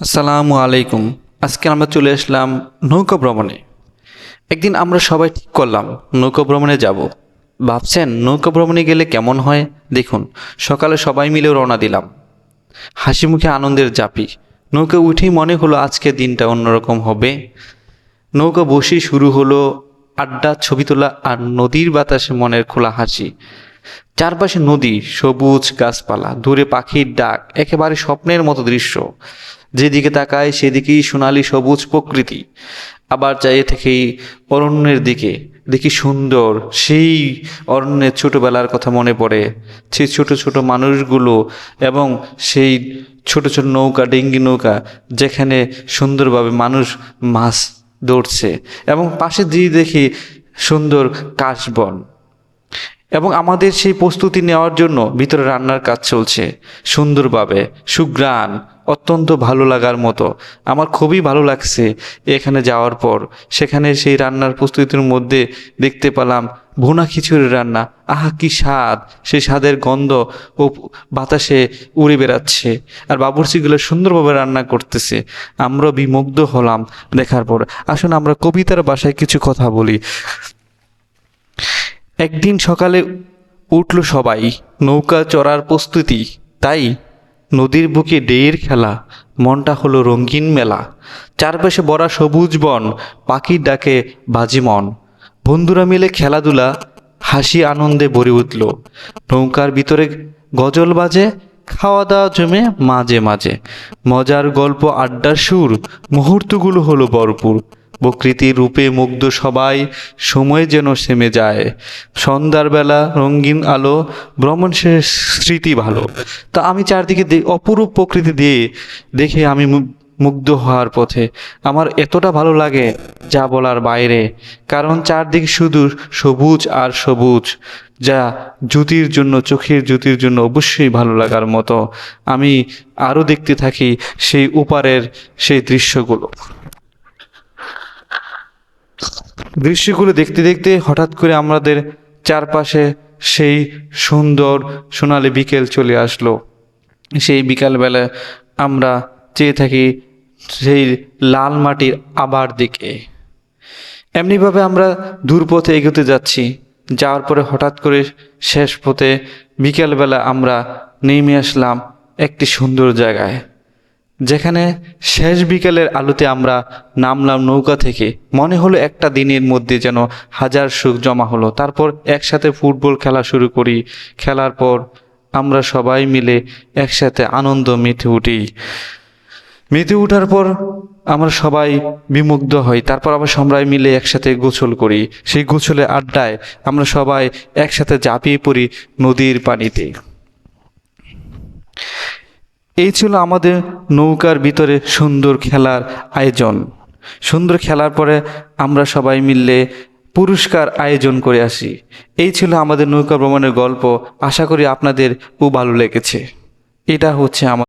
আসসালামু আলাইকুম। আজকে আমরা চলে আসলাম নৌকা ভ্রমণে। একদিন আমরা সবাই ঠিক করলাম, নৌকা ভ্রমণে যাব। ভাবছেন, নৌকা ভ্রমণে গেলে কেমন হয়? দেখুন, সকালে সবাই মিলে রওনা দিলাম। হাসি মুখে আনন্দের জাপি। নৌকা উঠেই মনে হলো আজকে দিনটা অন্যরকম হবে। নৌকা বসেই শুরু হলো আড্ডা, ছবি তোলা আর নদীর বাতাসে মনের খোলা হাসি। চারপাশে নদী, সবুজ গাছপালা, দূরে পাখির ডাক, একেবারে স্বপ্নের মতো দৃশ্য। যেদিকে তাকায় সেদিকেই সোনালি সবুজ প্রকৃতি। আবার চাইয়ে থেকেই অরণ্যের দিকে। দেখি সুন্দর সেই অরণ্যের ছোটোবেলার কথা মনে পড়ে। সেই ছোট ছোট মানুষগুলো এবং সেই ছোট ছোট নৌকা, ডেঙ্গি নৌকা, যেখানে সুন্দরভাবে মানুষ মাছ ধরছে এবং পাশে দিয়ে দেখি সুন্দর কাশবন। এবং আমাদের সেই প্রস্তুতি নেওয়ার জন্য ভিতরে রান্নার কাজ চলছে। সুন্দরভাবে সুগ্রাণ অত্যন্ত ভালো লাগার মতো। আমার খুবই ভালো লাগছে এখানে যাওয়ার পর। সেখানে সেই রান্নার প্রস্তুতির মধ্যে দেখতে পেলাম ভুনা খিচুড়ির রান্না। আহা, কি স্বাদ! সেই স্বাদের গন্ধ ও বাতাসে উড়ে বেড়াচ্ছে। আর বাবুর্চিগুলো সুন্দরভাবে রান্না করতেছে। আমরা বিমুগ্ধ হলাম দেখার পর। আসুন, আমরা কবিতার বাসায় কিছু কথা বলি। একদিন সকালে উঠল সবাই। নৌকা চড়ার প্রস্তুতি, তাই? নদীর বুকে ডেয়ের খেলা, মনটা হলো রঙিন মেলা। চারপাশে বড়া সবুজ বন, পাখির ডাকে বাজি মন। বন্ধুরা মিলে খেলাধুলা, হাসি আনন্দে ভরে উঠল। নৌকার ভিতরে গজল বাজে খাওয়া দাওয়া জমে মাঝে মাঝে। মজার গল্প, আড্ডার সুর, মুহূর্তগুলো হলো ভরপুর। প্রকৃতির রূপে মুগ্ধ সবাই, সময় যেন সেমে যায়। সন্ধ্যার বেলা রঙিন আলো, ভ্রমণ শেষ স্মৃতি ভালো। তা আমি চারদিকে অপরূপ প্রকৃতি দিয়ে দেখে আমি মুগ্ধ হওয়ার পথে। আমার এতটা ভালো লাগে যা বলার বাইরে, কারণ চারদিকে শুধু সবুজ আর সবুজ, যা জ্যোতির জন্য, চোখের জ্যোতির জন্য অবশ্যই ভালো লাগার মতো। আমি আরও দেখতে থাকি সেই উপারের সেই দৃশ্যগুলো। দৃশ্যগুলো দেখতে দেখতে হঠাৎ করে আমাদের চারপাশে সেই সুন্দর সোনালি বিকেল চলে আসলো। সেই বিকালবেলা আমরা চেয়ে থাকি সেই লাল মাটির আবার দিকে। এমনিভাবে আমরা দূর পথে এগোতে যাচ্ছি। যাওয়ার পরে হঠাৎ করে শেষ পথে বিকেলবেলা আমরা নেমে আসলাম একটি সুন্দর জায়গায়। যেখানে শেষ বিকেলের আলোতে আমরা নামলাম নৌকা থেকে। মনে হলো একটা দিনের মধ্যে যেন হাজার সুখ জমা হলো। তারপর একসাথে ফুটবল খেলা শুরু করি। খেলার পর আমরা সবাই মিলে একসাথে আনন্দ মেতে উঠি। মেতে ওঠার পর আমরা সবাই বিমুগ্ধ হই। তারপর আবার সবাই মিলে একসাথে গোসল করি। সেই গোসলে আড্ডায় আমরা সবাই একসাথে ঝাঁপিয়ে পড়ি নদীর পানিতে। এই ছিল আমাদের নৌকার ভিতরে সুন্দর খেলার আয়োজন। সুন্দর খেলার পরে আমরা সবাই মিললে পুরস্কার আয়োজন করে আসি। এই ছিল আমাদের নৌকা ভ্রমণের গল্প। আশা করি আপনাদের খুব ভালো লেগেছে। এটা হচ্ছে আমার